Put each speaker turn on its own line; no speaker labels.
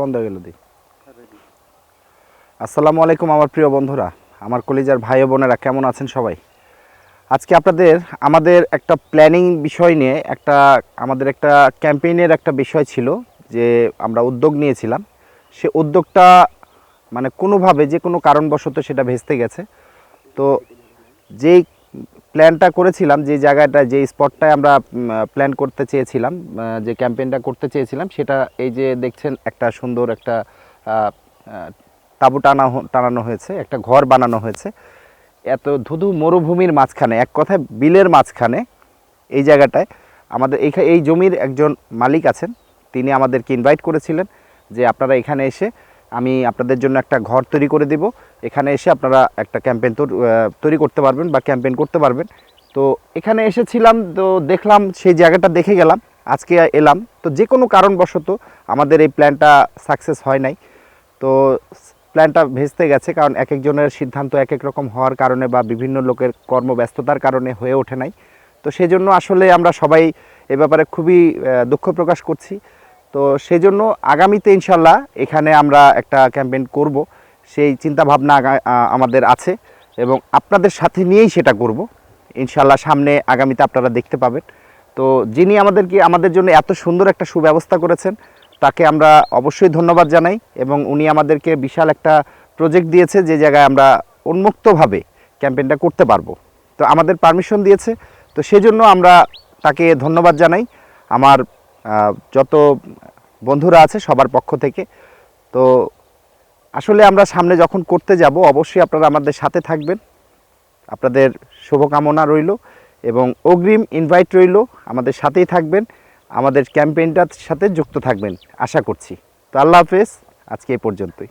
বন্ধ হয়ে গেল দি। আসসালামু আলাইকুম আমার প্রিয় বন্ধুরা, আমার কলিজার ভাই বোনেরা, কেমন আছেন সবাই? আজকে আপনাদের, আমাদের একটা প্ল্যানিং বিষয় নিয়ে একটা, আমাদের একটা ক্যাম্পেইনের একটা বিষয় ছিল যে আমরা উদ্যোগ নিয়েছিলাম। সে উদ্যোগটা মানে কোনোভাবে যে কোনো কারণবশত সেটা ভেস্তে গেছে। তো যেই প্ল্যানটা করেছিলাম, যে জায়গাটা, যে স্পটটায় আমরা প্ল্যান করতে চেয়েছিলাম যে ক্যাম্পেইনটা করতে চেয়েছিলাম, সেটা এই যে দেখছেন, একটা সুন্দর একটা তাঁবু টানা টানানো হয়েছে, একটা ঘর বানানো হয়েছে। এত ধুধু মরুভূমির মাঝখানে, এক কথায় বিলের মাঝখানে, এই জায়গাটায় আমাদের এই জমির একজন মালিক আছেন, তিনি আমাদেরকে ইনভাইট করেছিলেন, যে আপনারা এখানে এসে আমি আপনাদের জন্য একটা ঘর তৈরি করে দিব। এখানে এসে আপনারা একটা ক্যাম্পেইন তৈরি করতে পারবেন বা ক্যাম্পেইন করতে পারবেন। তো এখানে এসেছিলাম, তো দেখলাম, সেই জায়গাটা দেখে গেলাম, আজকে এলাম। তো যে কোনো কারণবশত আমাদের এই প্ল্যানটা সাকসেস হয় নাই। তো প্ল্যানটা ভেস্তে গেছে, কারণ এক একজনের সিদ্ধান্ত এক এক রকম হওয়ার কারণে বা বিভিন্ন লোকের কর্মব্যস্ততার কারণে হয়ে ওঠে নাই। তো সেই জন্য আসলে আমরা সবাই এ ব্যাপারে খুবই দুঃখ প্রকাশ করছি। তো সেই জন্য আগামীতে ইনশাল্লাহ এখানে আমরা একটা ক্যাম্পেইন করব। সেই চিন্তা ভাবনা আমাদের আছে এবং আপনাদের সাথে নিয়েই সেটা করব। ইনশাল্লাহ সামনে আগামীতে আপনারা দেখতে পাবেন। তো যিনি আমাদেরকে, আমাদের জন্য এত সুন্দর একটা সুব্যবস্থা করেছেন, তাকে আমরা অবশ্যই ধন্যবাদ জানাই এবং উনি আমাদেরকে বিশাল একটা প্রজেক্ট দিয়েছে যে জায়গায় আমরা উন্মুক্তভাবে ক্যাম্পেইনটা করতে পারব। তো আমাদের পারমিশন দিয়েছে। তো সেজন্য আমরা তাকে ধন্যবাদ জানাই। আমার যত বন্ধুরা আছে সবার পক্ষ থেকে। তো আসলে আমরা সামনে যখন করতে যাব, অবশ্যই আপনারা আমাদের সাথে থাকবেন। আপনাদের শুভকামনা রইল এবং অগ্রিম ইনভাইট রইল, আমাদের সাথেই থাকবেন। আমাদের ক্যাম্পেইনটার সাথে যুক্ত থাকবেন, আশা করছি। তো আল্লাহ হাফেজ, আজকে এ পর্যন্তই।